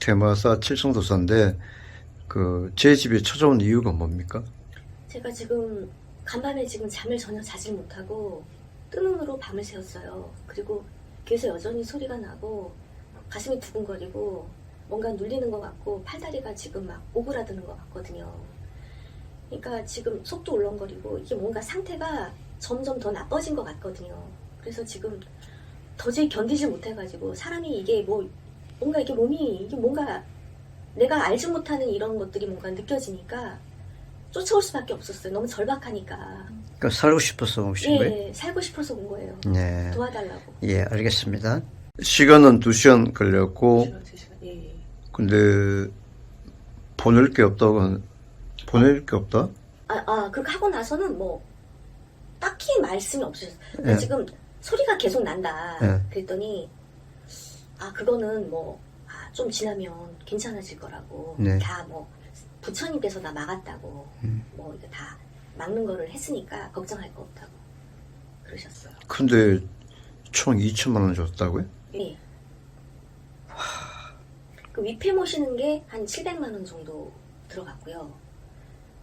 테마사 칠성도사인데 그 제 집에 찾아온 이유가 뭡니까? 제가 지금 간밤에 지금 잠을 전혀 자질 못하고 뜬 눈으로 밤을 새웠어요. 그리고 귀에서 여전히 소리가 나고 가슴이 두근거리고 뭔가 눌리는 것 같고 팔다리가 지금 막 오그라드는 것 같거든요. 그러니까 지금 속도 울렁거리고 이게 뭔가 상태가 점점 더 나빠진 것 같거든요. 그래서 지금 도저히 견디지 못해가지고 사람이 이게 뭐 뭔가 이게 몸이 이게 뭔가 내가 알지 못하는 이런 것들이 뭔가 느껴지니까 쫓아올 수밖에 없었어요. 너무 절박하니까. 그러니까 살고 싶어서 오신 거예요? 예, 살고 싶어서 온 거예요. 네. 도와달라고. 예, 알겠습니다. 시간은 2시간 걸렸고 예. 근데 보낼 게 없다고 보낼 게 없다? 아, 아, 그렇게 하고 나서는 뭐 딱히 말씀이 없으셨어요. 예. 지금 소리가 계속 난다. 예. 그랬더니 아, 그거는 뭐 아, 좀 지나면 괜찮아질 거라고. 네. 다 뭐 부처님께서 다 막았다고. 음. 뭐 이거 다 막는 거를 했으니까 걱정할 거 없다고 그러셨어요. 근데 총 2천만 원 줬다고요? 예. 그 위패 모시는 게 한 700만 원 정도 들어갔고요.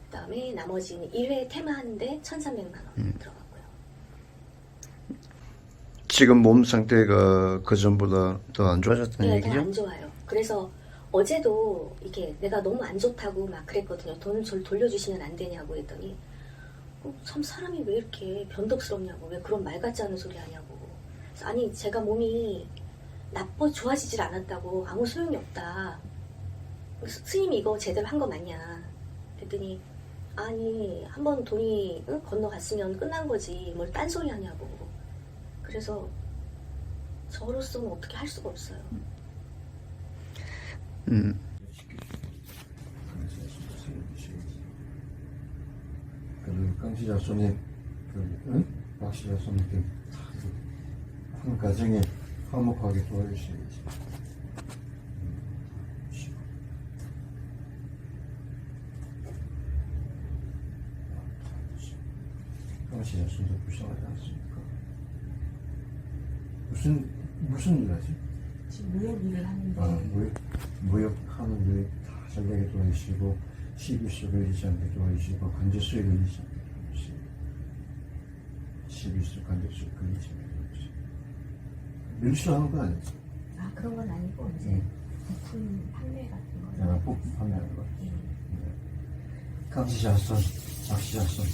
그다음에 나머지는 1회 테마 하는데 1,300만 원 음. 들어갔고요. 지금 몸 상태가 그 전보다 더 안 좋아졌다는 네, 더 얘기죠? 안 좋아요. 그래서 어제도 이게 내가 너무 안 좋다고 막 그랬거든요. 돈을 절 돌려주시면 안 되냐고 했더니 어, 참 사람이 왜 이렇게 변덕스럽냐고 왜 그런 말 같지 않은 소리 하냐고. 그래서 아니 제가 몸이 나빠 좋아지질 않았다고 아무 소용이 없다. 그래서 스님이 이거 제대로 한 거 맞냐? 그랬더니 아니 한번 돈이 응? 건너갔으면 끝난 거지 뭘 딴소리 하냐고. 그래서 저로서는 어떻게 할 수가 없어요. 음. 그 강시자 손님, 그 응? 박시자 손님께 한 가정에 화목하게 도와주셔야지. 강시자 손도 불쌍하지 않습니까? 무슨 무슨 일 하지? 지금 무역 일을 하는데 아, 무역, 무역하는 데다 전략에 도와주시고, 시비수 걸리지 않게 도와주시고, 관제수에 걸리지 않게 도와주시고, 시비수, 관제수 걸리지 않게 도와주시고. 밀수하는 건 아니지. 아 그런 건 아니고 이제 응. 부품 판매 같은 거 내가 부품 판매하는 거. 예. 감시자손, 박시자손,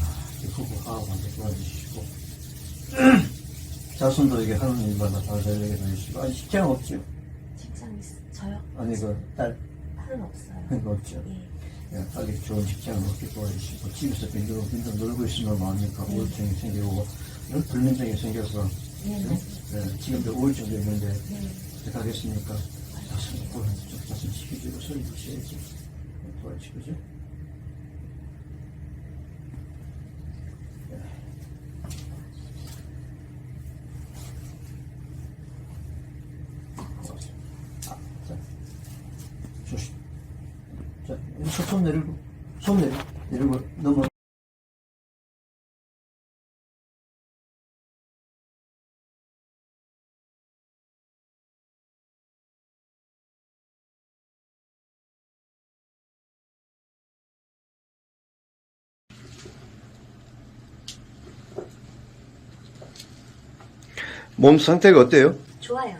아, 이 후보 하하한테 도와주시고, 자손들에게 하는 일마다 다 전략에 도와주시고, 아니, 직장 없죠? 직장 있, 저요? 아니, 그, 딸, 딸은 없어요 그거 없죠? 예. 야, 빨리 좋은 직장을 얻게 도와주시고 집에서 빈둥 빈둥 놀고 있으면 마음이니까 우울증이 생기고 이런 불면증이 생겨서 네, 응? 맞아요. 네, 지금도 우울증도 있는데 네. 어떻게 하겠습니까? 있고 좀 자신 지키고 소리 주셔야지 도와주시죠 아, 자, 조심. 자, 손, 손 내리고, 손 내리고, 내리고, 넘어. 몸 상태가 어때요? 좋아요.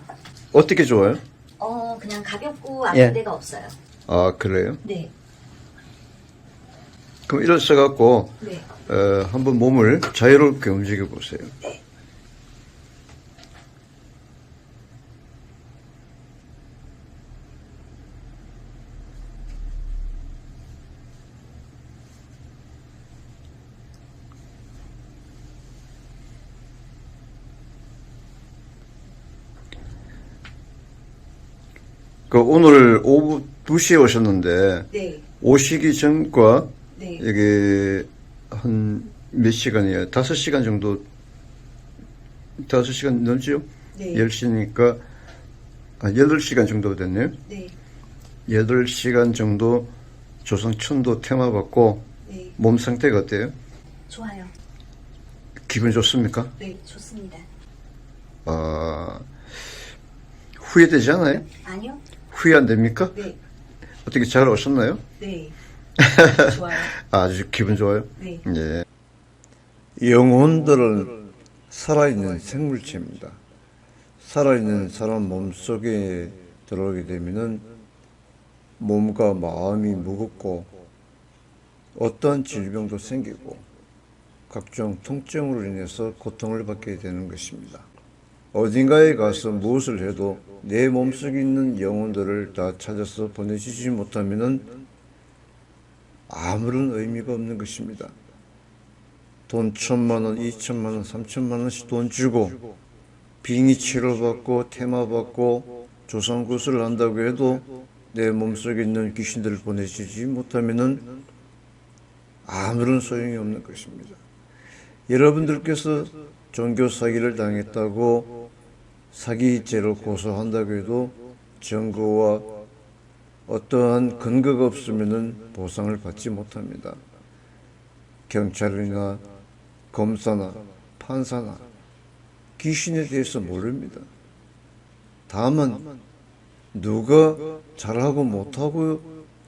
어떻게 좋아요? 어, 그냥 가볍고 아픈 예. 데가 없어요. 아, 그래요? 네. 그럼 일어서 갖고, 네. 어, 한번 몸을 자유롭게 움직여 보세요. 그 오늘 오후 2시에 오셨는데 네. 오시기 전과 네. 이게 한 몇 시간이에요? 다섯 시간 정도, 다섯 시간 넘지요? 네. 10시니까, 아, 8시간 정도 됐네요. 네. 8시간 정도 조성천도 테마 받고, 네. 몸 상태가 어때요? 좋아요. 기분 좋습니까? 네, 좋습니다. 아, 후회되지 않아요? 아니요? 후회 안 됩니까? 네, 어떻게 잘 오셨나요? 네. 좋아요. 아주 기분 좋아요. 네. 예. 영혼들은 살아있는 생물체입니다. 살아있는 사람 몸 속에 들어오게 되면은 몸과 마음이 무겁고 어떤 질병도 생기고 각종 통증으로 인해서 고통을 받게 되는 것입니다. 어딘가에 가서 무엇을 해도 내 몸속에 있는 영혼들을 다 찾아서 보내주지 못하면은 아무런 의미가 없는 것입니다. 돈 천만 원, 이천만 원, 삼천만 원씩 돈 주고 빙의 치료받고 테마받고 조상구슬을 한다고 해도 내 몸속에 있는 귀신들을 보내주지 못하면은 아무런 소용이 없는 것입니다. 여러분들께서 종교 사기를 당했다고 사기죄로 고소한다고 해도 증거와 어떠한 근거가 없으면은 보상을 받지 못합니다. 경찰이나 검사나 판사나 귀신에 대해서 모릅니다. 다만 누가 잘하고 못하고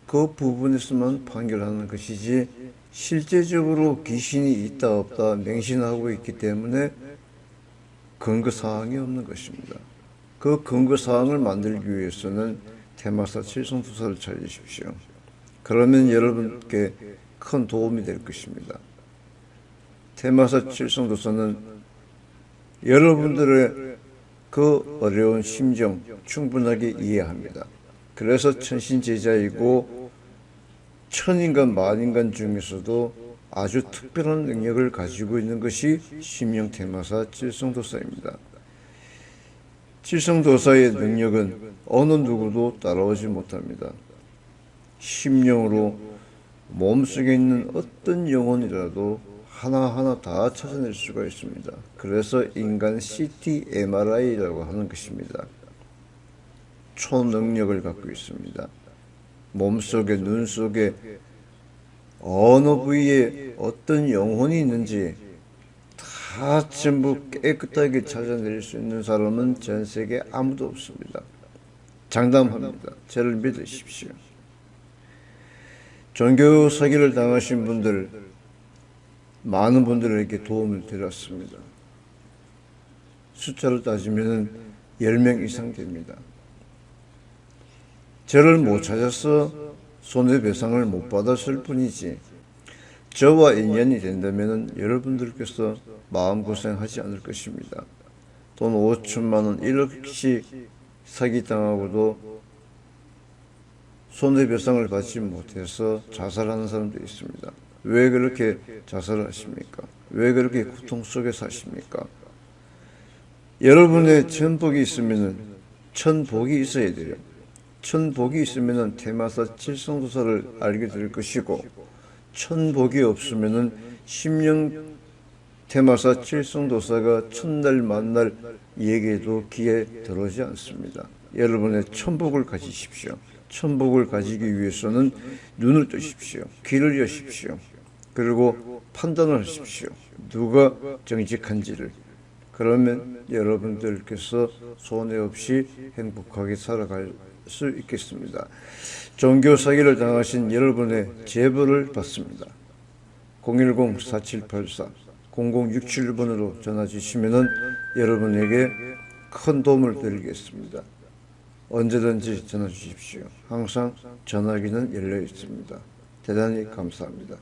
그 부분에서만 판결하는 것이지 실제적으로 귀신이 있다 없다 맹신하고 있기 때문에 근거 사항이 없는 것입니다. 그 근거 사항을 만들기 위해서는 테마사 칠성투사를 찾으십시오. 그러면 여러분께 큰 도움이 될 것입니다. 테마사 칠성도서는 여러분들의 그 어려운 심정 충분하게 이해합니다. 그래서 천신제자이고 천인간 만인간 중에서도 아주 특별한 능력을 가지고 있는 것이 심령 테마사 칠성도사입니다. 칠성도사의 능력은 어느 누구도 따라오지 못합니다. 심령으로 몸속에 있는 어떤 영혼이라도 하나하나 다 찾아낼 수가 있습니다. 그래서 인간 CT MRI라고 하는 것입니다. 초능력을 갖고 있습니다. 몸속에, 눈 속에 어느 부위에 어떤 영혼이 있는지 다 전부 깨끗하게 찾아낼 수 있는 사람은 전 세계 아무도 없습니다. 장담합니다. 저를 믿으십시오. 종교 사기를 당하신 분들 많은 분들에게 도움을 드렸습니다. 숫자를 따지면 10명 이상 됩니다. 저를 못 찾아서 손해배상을 못 받았을 뿐이지 저와 인연이 된다면 여러분들께서 마음고생하지 않을 것입니다. 돈 5천만 원 1억씩 사기당하고도 손해배상을 받지 못해서 자살하는 사람도 있습니다. 왜 그렇게 자살을 하십니까? 왜 그렇게 고통 속에 사십니까? 여러분의 천복이 있으면 천복이 있어야 돼요. 천복이 있으면 테마사 칠성도사를 알게 될 것이고 천복이 없으면 심령 테마사 칠성도사가 첫날 만날 얘기도 귀에 들어오지 않습니다. 여러분의 천복을 가지십시오. 천복을 가지기 위해서는 눈을 뜨십시오. 귀를 여십시오. 그리고 판단을 하십시오. 누가 정직한지를. 그러면 여러분들께서 손해 없이 행복하게 살아갈 수 있겠습니다. 종교 사기를 당하신 여러분의 제보를 받습니다. 010-4784-0067번으로 전화 주시면 여러분에게 큰 도움을 드리겠습니다. 언제든지 전화 주십시오. 항상 전화기는 열려 있습니다. 대단히 감사합니다.